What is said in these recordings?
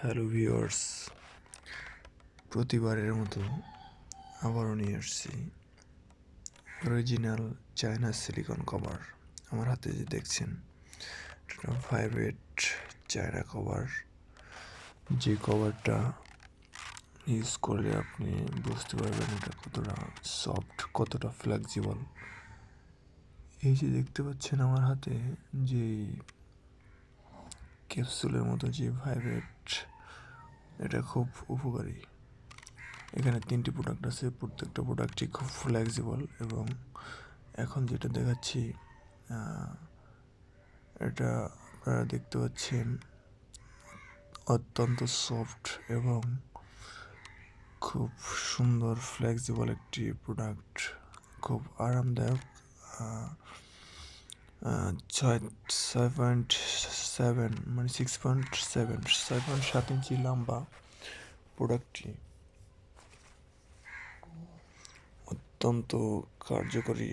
Hello viewers প্রতিবারের মতো আবারও নিয়ে আসছি অরিজিনাল চায়না সিলিকন কভার আমার হাতে যে দেখছেন ভাইব্রেট চায়না কভার যে কভারটা ইউজ করলে আপনি বুঝতে পারবেন এটা কতটা সফট কতটা ফ্লেক্সিবল এই যে দেখতে পাচ্ছেন আমার হাতে যে ক্যাপসুলের মতো যে ভাইব্রেট এটা খুব উপকারী। এখানে তিনটি প্রোডাক্ট আছে, প্রত্যেকটা প্রোডাক্টই খুব ফ্লেক্সিবল এবং এখন যেটা দেখাচ্ছি এটা আপনারা দেখতে পাচ্ছেন, অত্যন্ত সফট এবং খুব সুন্দর ফ্লেক্সিবল একটি প্রোডাক্ট খুব আরামদায়ক ছয় ছয় পয়েন্ট সেভেন মানে সিক্স পয়েন্ট সেভেন ছয় পয়েন্ট সাত ইঞ্চি লম্বা প্রোডাক্টটি অত্যন্ত কার্যকরী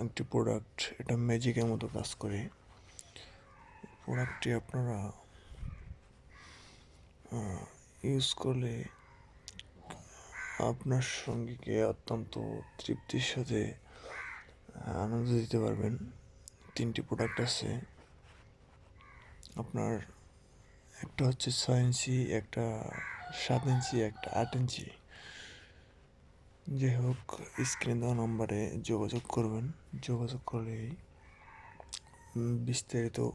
একটি প্রোডাক্ট এটা ম্যাজিকের মতো কাজ করে। প্রোডাক্টটি আপনারা ইউজ করলে আপনার সঙ্গীকে অত্যন্ত তৃপ্তির সাথে আনন্দ দিতে পারবেন। তিনটি প্রোডাক্ট আছে। আপনার একটা হচ্ছে ছয় ইঞ্চি, একটা সাত ইঞ্চি, একটা আট ইঞ্চি। যাই হোক স্ক্রিন দেওয়া নম্বরে যোগাযোগ করবেন। যোগাযোগ করলেই বিস্তারিত